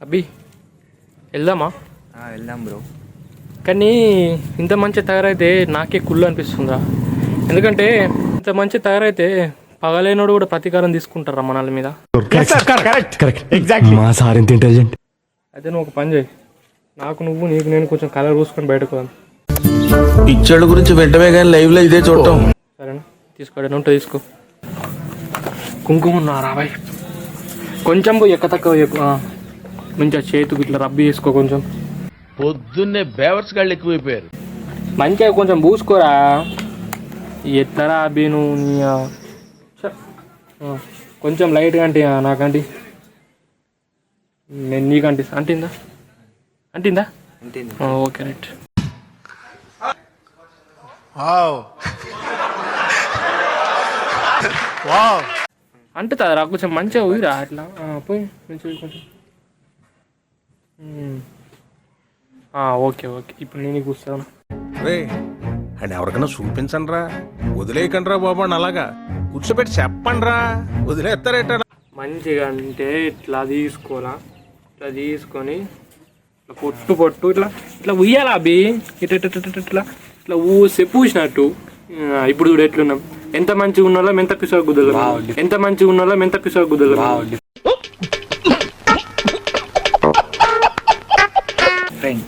అబ్బి వెళ్దామా? ఆ, వెళ్దాం బ్రో. కానీ ఇంత మంచి తయారైతే నాకే కుళ్ళు అనిపిస్తుందిరా. ఎందుకంటే ఇంత మంచి తయారైతే పగలేనోడు కూడా ప్రతీకారం తీసుకుంటారా మనల మీద? మా సార్ ఎంత ఇంటెలిజెంట్ అయితే నువ్వు ఒక పని చేయి. నాకు నువ్వు నీకు నేను కొంచెం కలర్ పూసుకొని బయటకు పిచ్చోళ్ళ గురించి వెంటనే కానీ లైవ్లో ఇదే చూడటం. సరేనా? తీసుకోండి ఉంటే తీసుకో. కుంకుమ ఉన్నారా బాయ్? కొంచెం పోయి ఎక్క తక్కువ ఎక్కువ. మంచిగా చేతికి ఇట్లా రబ్బి చేసుకో కొంచెం. పొద్దున్నే బేవర్స్ గాళ్ళు ఎక్కువైపోయారు. మంచిగా కొంచెం పూసుకోరా. ఎట్లరా అబ్బి నువ్వు నీ ఆ, ఛ. ఆ, కొంచెం లైట్గా అంటే నాకంటి. నేను నీకంటి. అంటిందా? అంటిందా? Okay right. అంటుతుందిరా కొంచెం మంచిగా ఊయిరా అట్లా? పోయి మంచిగా కొంచెం. Okay okay. ఇప్పుడు నేను కూర్చోను. రే అండ్ ఎవరికైనా చూపించండి రా వదిలేయకండి రా బాబు అని అలాగా. కూర్చోబెట్టి చెప్పండి రా వదిలేస్తారేట. మంచిగా అంటే ఇట్లా తీసుకోవాలా ఇట్లా తీసుకొని ఇట్లా పొట్టు పొట్టు ఇట్లా ఇట్లా ఉయ్యాలా అవి ఇట్లా ఇట్లా ఇట్లా ఊసే పూసినట్టు. ఇప్పుడు చూడు ఎట్లున్నాం. ఎంత మంచిగా ఉన్నోళ్ళం ఎంత పిసో గుద్దలం ఎంత మంచిగా ఉన్నోళ్ళం ఎంత పిసో గుద్దలం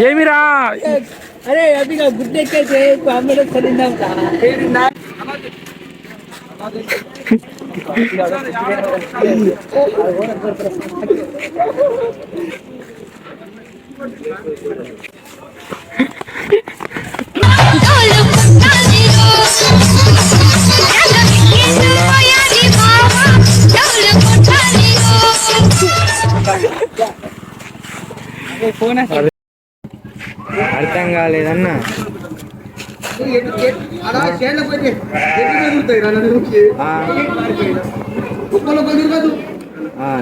ఏమిరా అరే అభిగా గుడ్ ఎక్కే చేయకు అమ్మలో చదివిందాం చదివిందా అర్థం కాలేదన్నా.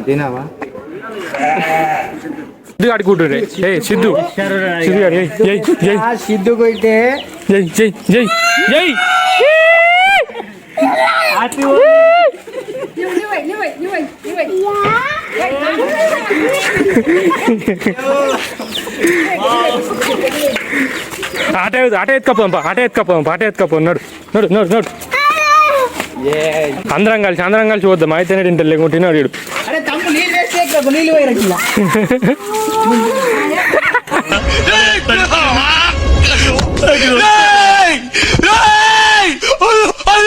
తినావా? సిద్ధు ఆడుకుంటుండే ఏ సిద్ధు. సిద్ధు ఏయ్, ఏయ్, సిద్ధు కొట్టే ఏయ్, జై జై జై ఆట ఆట ఎత్తుకపోదాం ఆట ఎత్తుకపోదాం ఆట ఎత్తుకపోదాం నడు నడు నడు నడు. అందరం కలిసి అందరం కలిసి వద్దాం అయితేనే తింటారు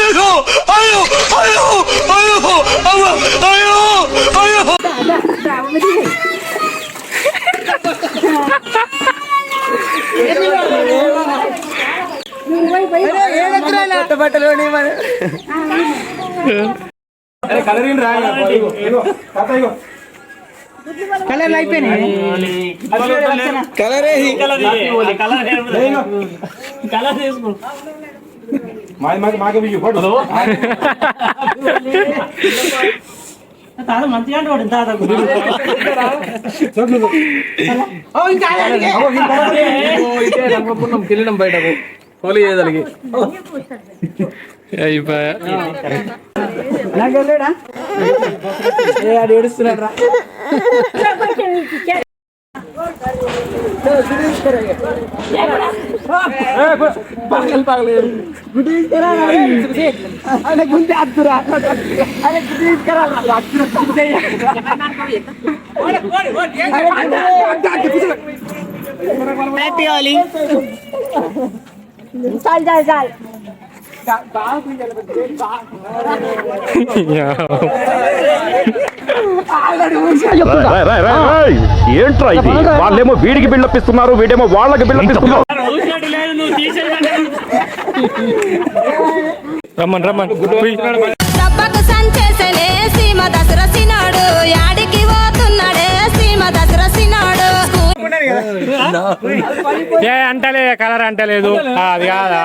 అయ్యో అయ్యో అయ్యో అయ్యో అయ్యో అయ్యో. కలర్ అయిపోయినాయి. Colour colour. కలర్ మాది బయట మాకే బియ్యం హోలీ? చేయదలిగి. అయిపోయా ఏడుస్తున్నాడు రా পাগল পাগল গুটি করা আরে গুন্ডে আদরা আরে গুটি করা লাগছে গুটি আরে ওরে ওরে আরে আরে আরে আরে ఏంట్రా ఇది వాళ్ళేమో వీడికి బిల్డపిస్తున్నారు వీడేమో వాళ్ళకి బిల్డపిస్తున్నారు రమ్మని రమ్మని. సంచేసనే సీమ దసరసినాడు యాడికి పోతున్నాడే సీమ దసరసినాడు ఏ అంటలే కలర్ అంటలేదు. అది కాదా?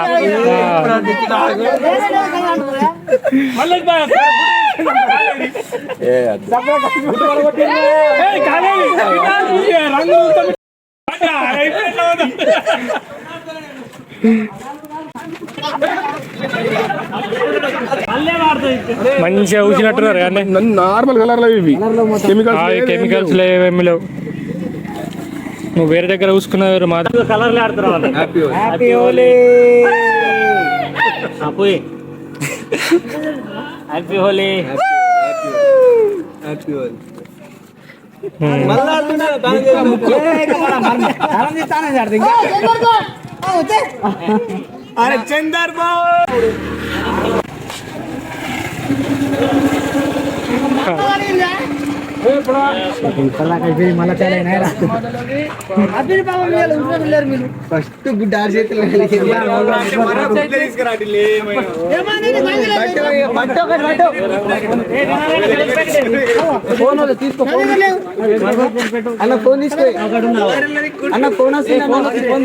మంచిగా ఊసినట్టున్నారు కానీ నార్మల్ కలర్లో ఇవి కెమికల్స్ కెమికల్స్ లేవేమి లేవు. నువ్వు వేరే దగ్గర చూసుకున్నారు మా కలర్లే ఆడుతున్నావు happy Holi happy Holi happy Holi అరే చందర్ బాబు. ఫస్ట్ గుడ్డ ఆరు చేతులు అన్న ఫోన్ తీసుకో అన్న ఫోన్ వస్తుంది అన్న ఫోన్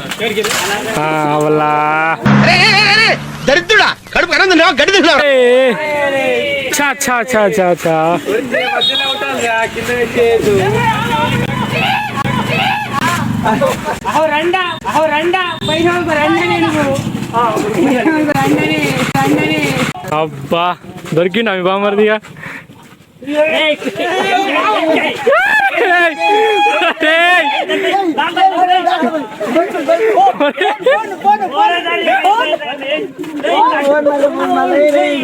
వాళ్ళ దరిద్రుడా కడుపు కరంది గడి చా చా చా చా చా అహో రండా అహో రండా పైన రండని నువ్వు రండని రండని అబ్బా దొరికిండా మీ బామర్దిగా అరే ఏయ్!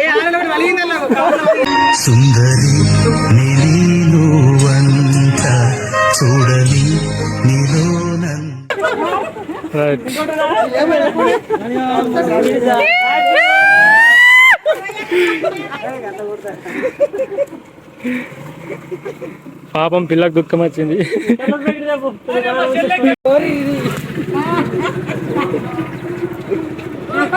యా. సుందరి రైట్ పాపం పిల్లకు దుఃఖం వచ్చింది.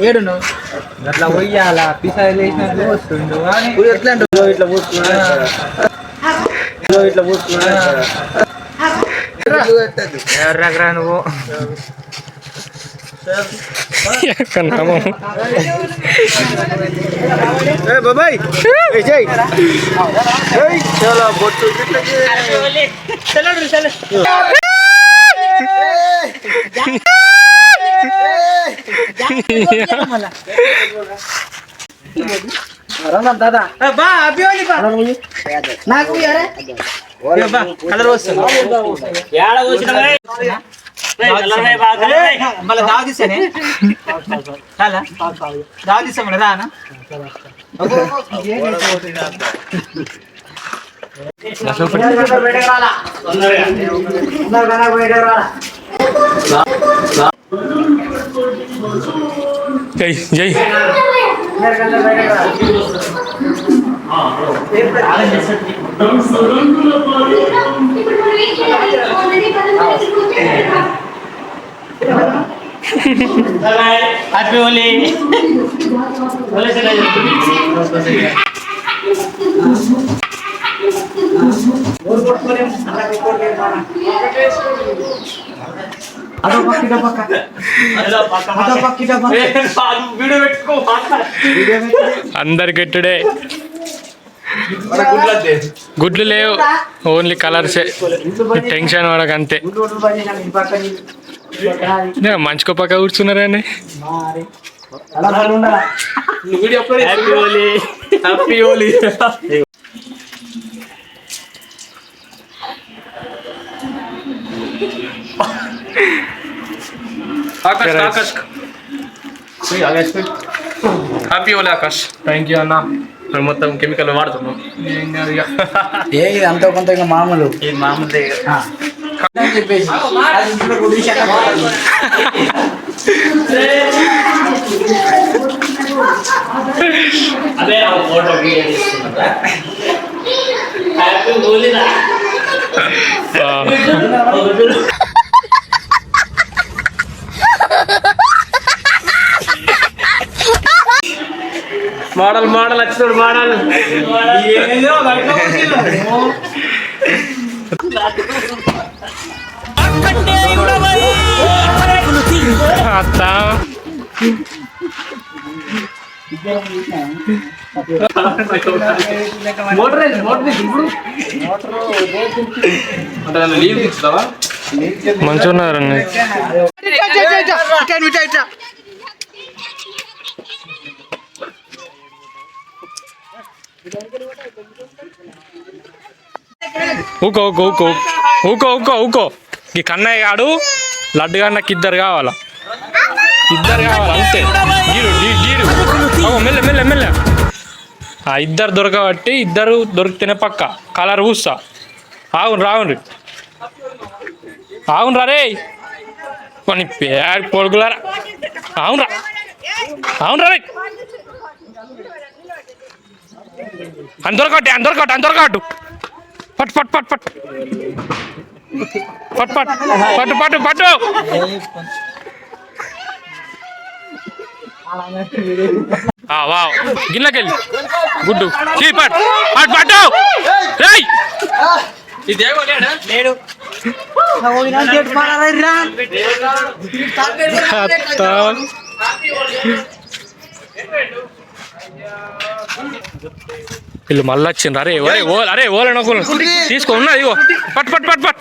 ఏడు అట్లా పోయాల పిసాలు వేసినట్లు వస్తుండు ఎట్లా ఇట్లా పోతున్నా ఇట్లా పోతున్నా ఎర్రగరా నువ్వు కన్నాము బాబాయ్ చాలా బొట్టు దాదా బా అభియోని బా నాకు కలర్ వస్తుంది ఏడ వచ్చినవే కలర్లే బాగా కలర్లే. మళ్ళీ దావ తీసానే చాలా దావ తీసా మళ్ళీ రానా జై జై హ్యాపీ హోలీ అందరికి టుడే గుడ్లు లేవు ఓన్లీ కలర్సే టెన్షన్ వాడకంతే మంచి కుప్పక కూర్చున్నారని ఆకాష్ ఆకాష్ హ్యాపీ ఓలే ఆకాష్ థ్యాంక్ యూ అన్నా మొత్తం కెమికల్ వాడుతున్నాం. ఏ ఇది అంత కొంత ఇంకా మామూలు. ఇది మామూలు చెప్పేసి. మోడల్ మోడల్ వచ్చినాడు మోడల్. మోటర్ మోటర్ మంచిగా ఉన్నారండి ఊకో ఊకో ఊకో. ఊకో ఊకో ఊకో. ఈ కన్నయ్య గాడు లడ్డుగా నాకు ఇద్దరు కావాలా? ఇద్దరు కావాలా? అంతే. గీడు గీడు. మెల్ల మెల్ల మెల్ల. ఆ ఇద్దరు దొరకబట్టి ఇద్దరు దొరికితేనే పక్క. కలర్ పూస్తా ఆవును రావును అవును రే కొన్ని పేరు కొడుకులారా అవునరా అవునరా రే. అందరొకటి అందరు కాటు పట్ పట్ పట్ పట్ పట్ పట్ పట్టు. పట్టు పట్టు గిన్నెకెళ్ళి. గుడ్డు. చీ పట్ పట్ పట్టు. ఇదేమో లేడు లేడు వీళ్ళు మళ్ళీ వచ్చిండ్రు. అరే ఒరే ఓ అరే ఓల నొక్కులు. తీసుకో ఉన్నా ఇగో. పట్ పట్ పట్ పట్.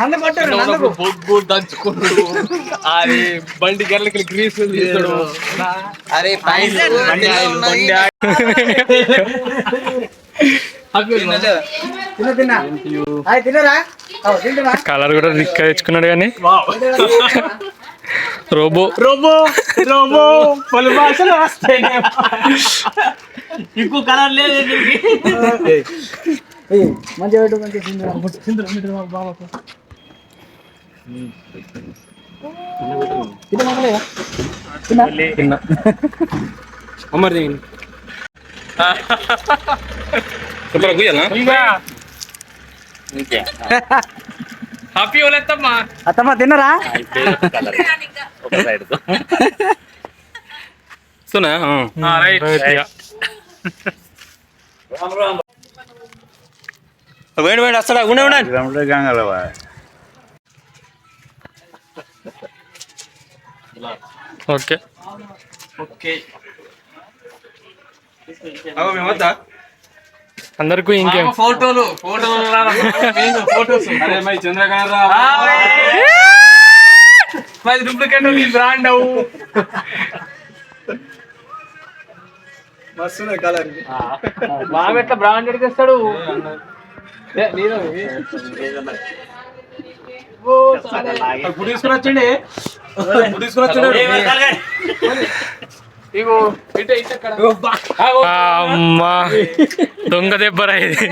నన్ను కొట్టారు నన్ను బొగ్గు దంచుకున్నాడు. అది బండి గర్లకి గ్రీస్ తీస్తాడు అరే బండి ఆయిల్, బండి Robo. Robo. Robo. Paling bahasa lah pasti ini. Iku kalah leh lagi. Eh, mana jadi orang yang sindiran? Bos sindiran itu mah? Kita mana ya? Kena. Kena. Omar ini. Kepala gue ya, nggak? Enggak. Ini Hahaha. Happy ఓలేత్తమ్మా అత్తమ్మ తిన్నరా సునా right వేడి వేడి వస్తాడా ఉండే ఉండండి okay okay అందరికీ ఇంకేం? ఫోటోలు ఫోటోలు ఫోటోస్? డూప్లికేట్ బ్రాండ్ అవు. మస్తు బాగా ఎట్లా బ్రాండ్ తెస్తాడు? ఇప్పుడు తీసుకుని వచ్చండి. ఇప్పుడు తీసుకుని వచ్చాడు. ఇగో ఇటే ఆగో. అమ్మా. దొంగ దెబ్బరా ఇది.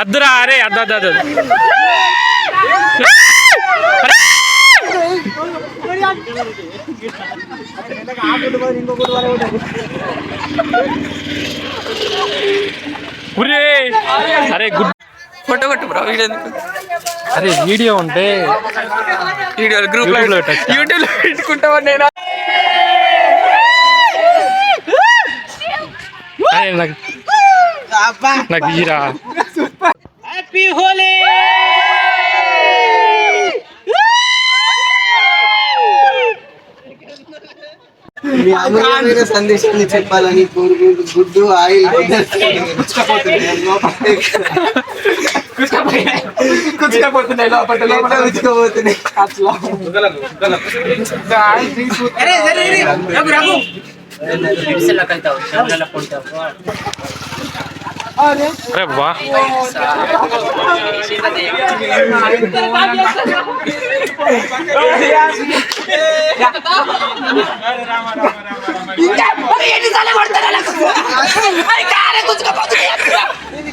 అద్దురా అరే అద్దు అద్దు అద్దు ఒరే! అరే గుడ్ ఫోటో కొట్టు బ్రో వీడియో ఎందుకు అరే వీడియో ఉంటే వీడియో గ్రూప్లో? యూట్యూబ్లో పెట్టుకుంటామని నేను? అరే నాకు నాకు ఈరా. హ్యాపీ హోలీ అమూల్యమైన సందేశాన్ని చెప్పాలని కోరుకుంటూ గుడ్డు ఆయిల్ कुछ क्या बोलते नहीं लो पर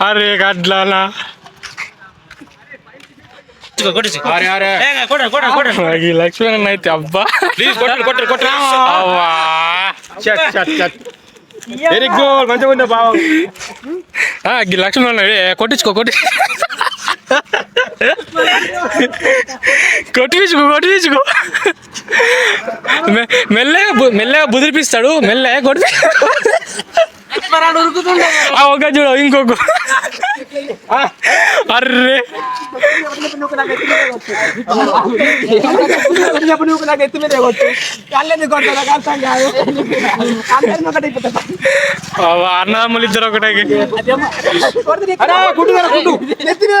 అరే గడ్లానా ఈ లక్ష్మణ్ అయితే అబ్బా. ప్లీజ్ కొట్టు కొట్టు కొట్టు. అవ్వా చట్ చట్ చట్. వెరీ గుడ్ మంచిగా ఉంది బావ లక్ష్మణ్ ఏ, కొట్టించుకో కొట్టి. కొట్టించుకో కొట్టించుకో. మెల్లగా మెల్లగా బుదిరిపిస్తాడు మెల్లగా కొట్టి ఆ, ఒక చూడు ఇంకొక అర్రే చెప్పు నువ్వు నాకు ఎత్తి మీద కొట్టు కళ్ళెందుకు కొడతా నాకు అర్థం కాదు అందరిని ఒకటి అన్నదమ్ములు ఇద్దరు ఒకటే ఎత్తి మీద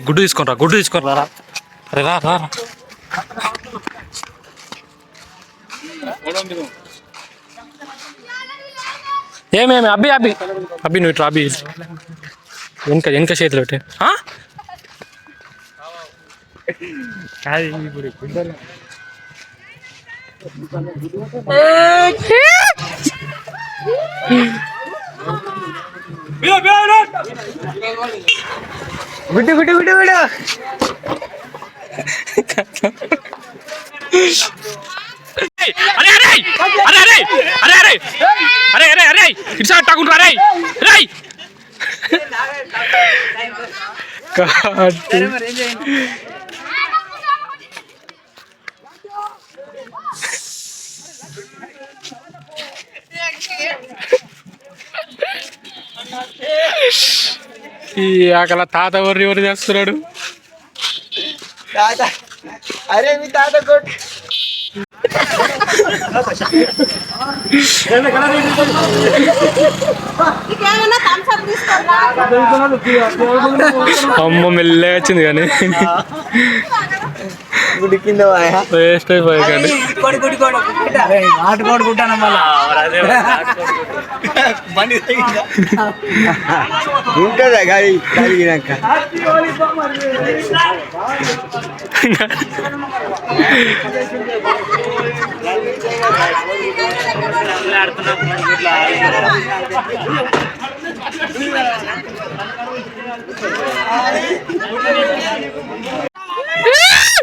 గుడ్డు తీసుకొని రా గుడ్డు తీసుకొని రా. అరే రా రా రా. ఏమేమి అబ్బి అబ్బి అబ్బి నువ్వు ఇట్రా అబ్బి వెనక వెనక చేతులు పెట్టే. ఆ? కాదు, ఇప్పుడు గుడ్డు గుడ్డు గుడ్డు ఏయ్, అరే అరే అరే. అరే అరే అరే. అరే? అరే. ఈ ఆకల తాత వర్రి ఎవరు చేస్తున్నాడు. తాత అరే మీ తాత కొట్టు. అమ్మ మెల్లగా వచ్చింది కానీ. వేస్ట్ అయిపోయాకండి ఉంటుందా గాలి? కలిగినాక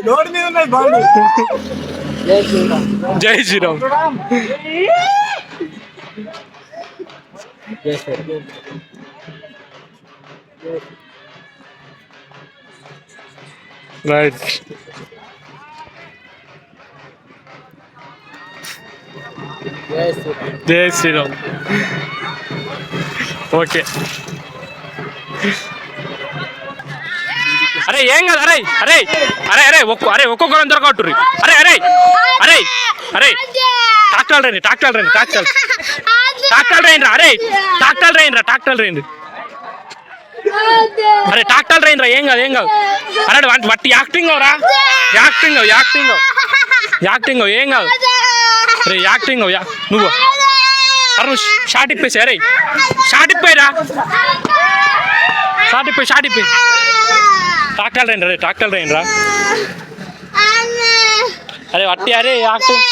రోడ్ మీద ఉన్నది బాగుంది జై శ్రీరామ్ జై శ్రీరామ్ రైట్ జై శ్రీరామ్. ఓకే. అరే ఏం కాదు అరే అరే అరే అరే ఒక్క అరే ఒక్కొక్కరు దొరకట్టుర్రి అరే అరే అరే అరే. ట్రాక్టర్ రండి ట్రాక్టర్ రండి ట్రాక్టర్ ట్రాక్టర్ రైన్ రా అరే ట్రాక్టర్ రైన్ రా ట్రాక్టర్ రైన్ అరే ట్రాక్టర్ రైన్ రా ఏం కాదు ఏం కాదు. అరే వాటి వట్టి యాక్టింగ్ రా యాక్టింగ్ యాక్టింగ్ యాక్టింగ్ ఏం కాదు. అరే యాక్టింగ్ నువ్వు అరే నువ్వు. షార్ట్ ఇప్పేసి అరే షార్ట్ ఇప్పేరా. షార్ట్ ఇప్పే షార్ట్ ఇప్పే ట్రాక్టర్ రైన్ రా ట్రాక్టర్ రైన్ రా. అరే వట్టి అరే యాక్టింగ్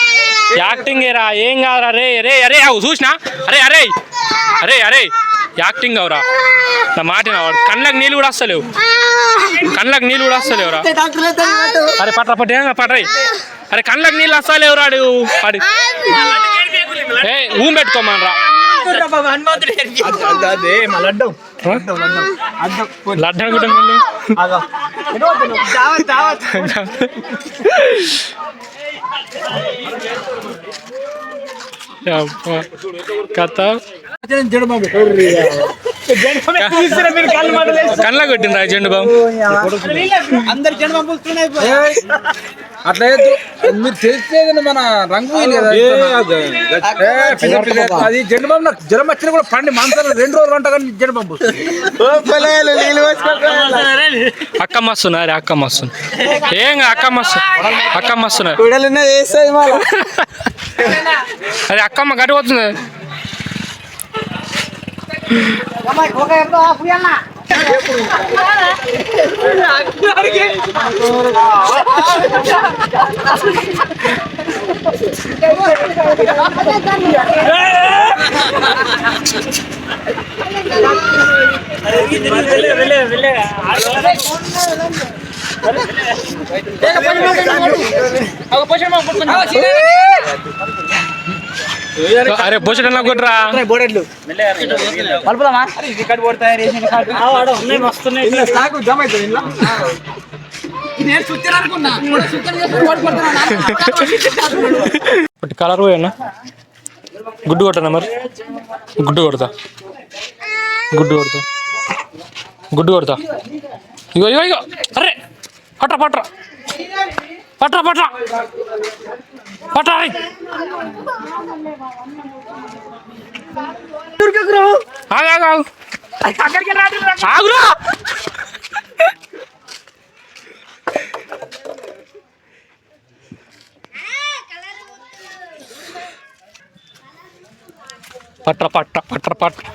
యాక్టింగ్ రా ఏం కాదురా రే అరే అరే అవు చూసినా? అరే అరే అరే అరే యాక్టింగ్ అవరా నా మాట వాడు కళ్ళకి నీళ్ళు కూడా వస్తలేవు. కళ్ళకి నీళ్ళు కూడా వస్తలేవురా. అరే పట్ట పట్ట ఏం పట్ట అరే కళ్ళకి నీళ్ళు వస్తలేవు రాడు వాడి ఏ ఊం పెట్టుకోమనరా లడ్డు లడ్డు అనుకుంటాం మళ్ళీ అబ్బా. కథ కళ్ళ కొట్టిండ్రా జెండు బాబు అందరు జన పంపుతున్నాయి అట్లా. మీరు తెలిసేది మన రంగు అది జెండు బాంబు నాకు జ్వరం వచ్చినా కూడా పండి మాంసాలు రెండు రోజులు అంట కానీ జెండు బాంబు. అక్క మస్తున్నారు అక్క మస్తుంది ఏం అక్క మస్తు అక్క మస్తున్నారు వేస్తుంది మళ్ళీ అది అక్కమ్మ గడిపోతుంది అరే పోషణ కొట్రా బోడెడ్లు కలుపుదామా ఇక్కడ పోడతాయి రేషన్ కార్డు ఉన్నాయి నాకు జమ అవుతుంది కలర్ పోయా గుడ్డు కొట్టనా మరి? గుడ్డు కొడతా. గుడ్డు కొడతా. గుడ్డు కొడతా. ఇగో ఇగో ఇగో. అరే! పట్రా పట్రా పట్రా పట్రా పట్రా రే ఆగు, ఆగు, ఆగు. ఆగురా పట్ర పట్ర పట్ర పట్ర ఒరే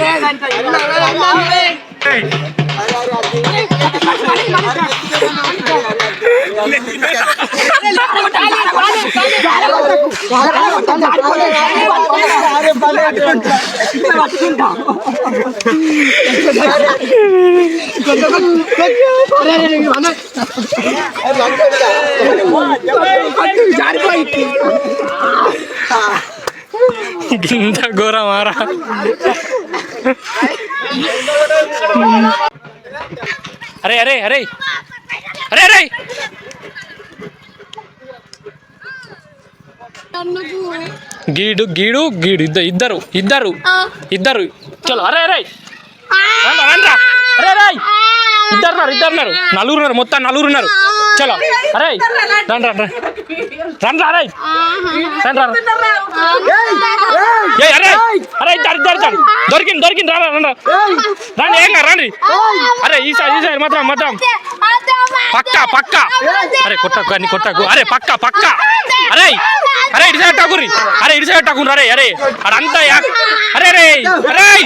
ఏదవల్లారా ఇంత ఘోరమారా అరే అరే అరే అరే అరే గీడు గీడు గీడు ఇద్దరు ఇద్దరు ఇద్దరు ఇద్దరు చలో అరే అరే రండ్రా అరే అరే ఇద్దరున్నారు ఇద్దరున్నారు నలుగురున్నారు మొత్తం నలుగురున్నారు చలో అరే రండి రండి రండి అరే రండి అరే అరే ఇద్దరు దొరికింది దొరికింది రా రా, రా. రండి ఏం రండి. అరే ఈసారి ఈసారి మాత్రం మాత్రం. పక్క పక్క. అరే కొట్టకు అన్ని కొట్టకు. అరే పక్క పక్క. అరే అరే ఇటు సైడ్ టాకురి అరే ఇటు సైడ్ టాకురు అరే అరే. అడంతా అరే అరే అరే ఏయ్!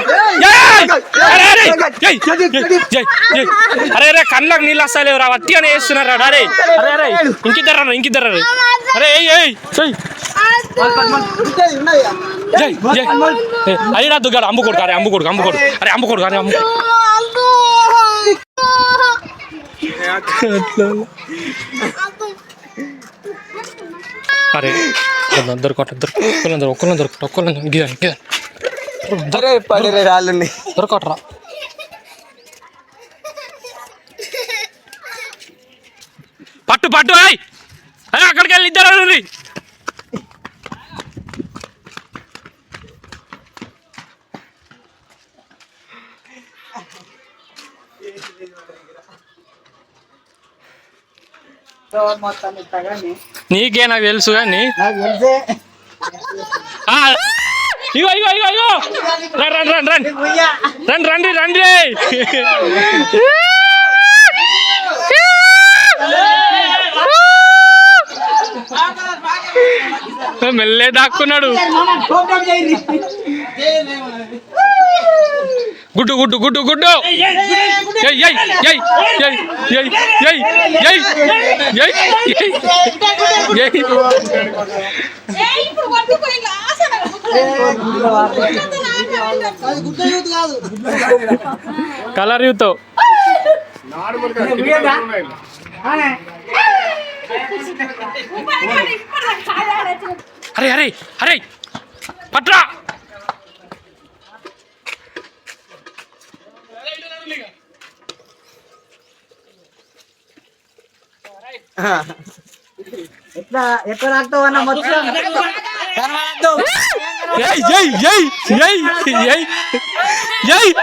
అరే అరే జై జై అరే అరే కళ్ళకు నీళ్ళు వస్తాయి రా. వట్టిగానే వేస్తున్నారు రా అరే. అరే అరే ఇంకిద్దరు రా ఇంకిద్దరు రా అరే. ఏయ్ ఏయ్ చెయ్ జై జై అయినా దుగ్గాడు అమ్ముకోడు అరే అమ్ముకోడు కొడుకు అమ్ము కొడుకు. అరే అమ్ముకోడు కొడుకు అరే అట్లా. అరే అందరు కొట్ట దొరకలేదు ఒక్కళ్ళు దొరకట ఒక్కళ్ళు గిదాను గిదాను పడే రాళ్ళు దొరకటరా పట్టు పట్టు అక్కడికి వెళ్ళి ఇద్దరు నీకే నాకు తెలుసు కానీ ఆ, ఇగో ఇగో ఇగో ఇగో. రండి రండి రండి రండి రండి రండి మెల్లే దాక్కున్నాడు. గుడ్డు గుడ్డు గుడ్డు గుడ్డు కలర్ యూతో అరే అరే అరే పట్రా ఎట్లా ఎక్కడ రాక్తావు అన్న మొత్తం ఏయ్ ఏయ్ ఏయ్ ఏయ్ ఏయ్ ఏయ్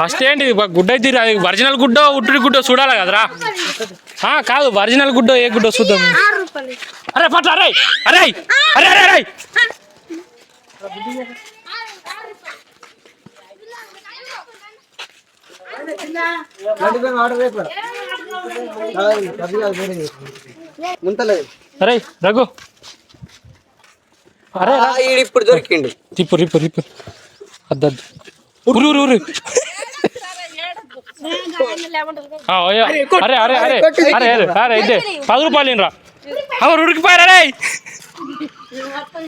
ఫస్ట్ ఏంటి గుడ్డ అయితే అది ఒరిజినల్ గుడ్డో ఉట్టుడి గుడ్డో చూడాలి కదరా? ఆ, కాదు ఒరిజినల్ గుడ్డో ఏ గుడ్డో చూద్దాం? అరే పట్ల అరే అరే అరే అరే అరే! అరే రఘు! అరే. ఇప్పుడు దొరికిండు. తిప్పు రిప్పు రిప్పు. అద్దద్దు. ఉరు ఉరు అయ్యో. అరే అరే అరే అరే. అరే అరే పది రూపాయలు రా అవరు ఉడికిపోయారా